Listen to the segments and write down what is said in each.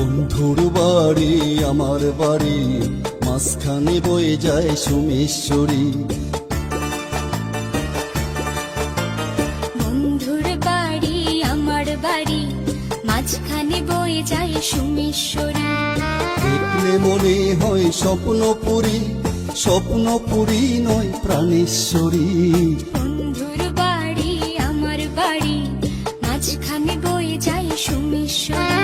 বন্ধুর বাড়ি আমার বাড়ি মাঝখানে বয়ে যায় সুমেশ্বরী। বন্ধুর বাড়ি আমার বাড়ি মাঝখানে বয়ে যায় সুমেশ্বরী। দেখলে মনে হয় স্বপ্নপুরী স্বপ্নপুরী নয় প্রাণেশ্বরী। বন্ধুর বাড়ি আমার বাড়ি মাঝখানে বয়ে যায় সুমেশ্বরী।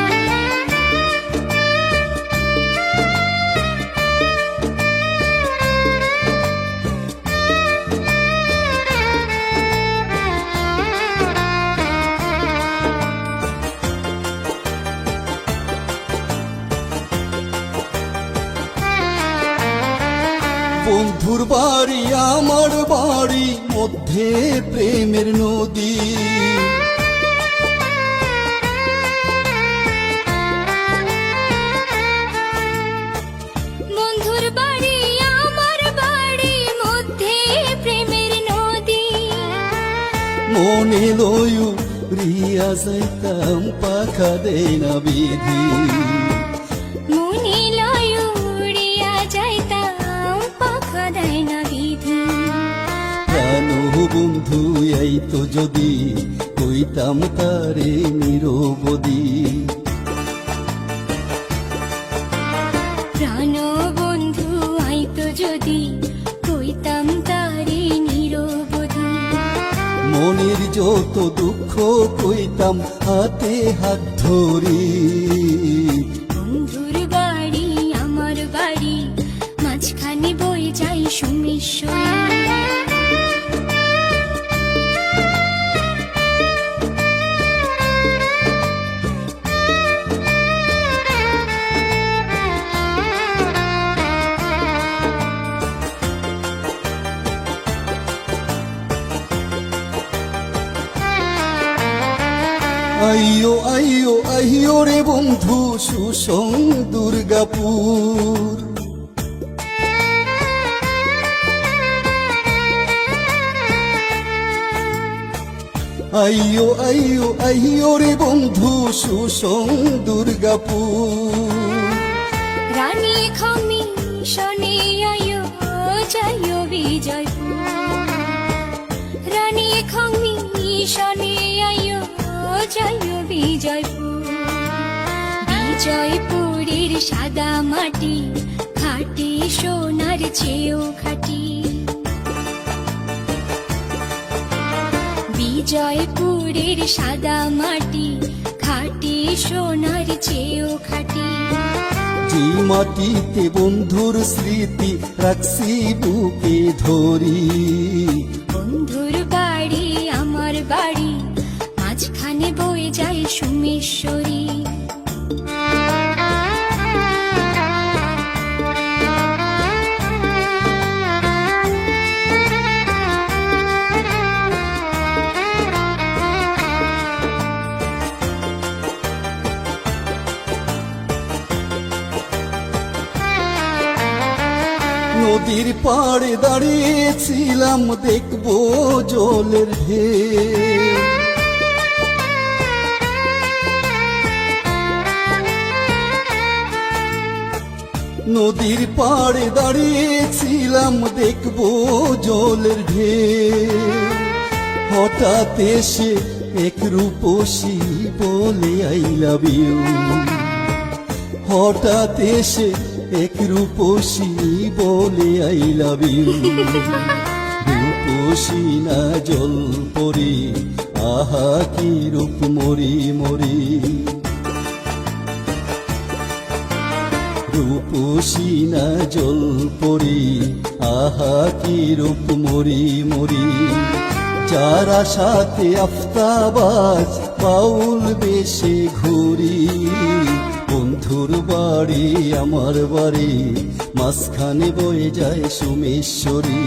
বন্ধুর বাড়ি আমার বাড়ি মধ্যে প্রেমের নদী। বন্ধুর বাড়ি আমার বাড়ি মধ্যে প্রেমের নদী। মনে লয়ু রিয়া যাইতাম পাখা দেয় না বিধি। বন্ধু এই তো যদি কইতাম তারে নিরবদি প্রাণ বন্ধু আইতো যদি কইতাম তারে নিরবধি। মনের যত দুঃখ কইতাম হাতে হাত ধরি। বন্ধুর বাড়ি আমার বাড়ি মাঝখানে বয়ে যাই সুমেশ্বরী আইয়ো আইও আইও রে বন্ধু সুসং দুর্গাপুর। আইও আইও আইও রে বন্ধু সুসং দুর্গাপুর। জয় বিজয়পুর। বিজয়পুরের সাদা মাটি খাটি সোনার চেয়েও খাটি বিজয়পুরের সাদা মাটি খাটি সোনার চেয়েও খাটি যে মাটিতে বন্ধুর স্মৃতি রাখছি বুকে ধরি। সুমেশ্বরী। নদীর পাড়ে দাঁড়িয়েছিলাম দেখব জলের ঢেউ। নদীর পাড়ে দাঁড়িয়েছিলাম, দেখব জলের ঢেউ। হঠাৎ এসে এক রূপসী বলে আই লাভ ইউ হঠাৎ এসে এক রূপসী বলে আই লাভ ইউ রূপসী না জল পরি, আহা কি রূপ, মরি মরি। রূপসী না জল পরি আহা কি রূপ মরি মরি। যারা সাথে আফতাবাজ বাউল বেশে ঘুরি বন্ধুর বাড়ি আমার বাড়ি মাঝখানে বয়ে যায় সুমেশ্বরী।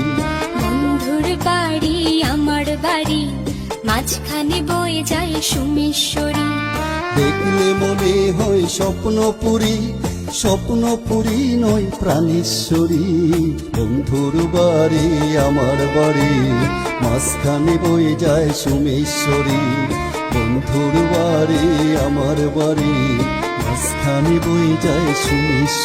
বন্ধুর বাড়ি আমার বাড়ি মাঝখানে বয়ে যায় সুমেশ্বরী। দেখলে মনে হয় স্বপ্নপুরী স্বপ্নপুরী নয়, প্রাণেশ্বরী। বন্ধুর বাড়ি, আমার বাড়ি, মাঝখানে বয়ে যায় সোমেশ্বরী। বন্ধুর বাড়ি, আমার বাড়ি, মাঝখানে বয়ে যায় সুমিশ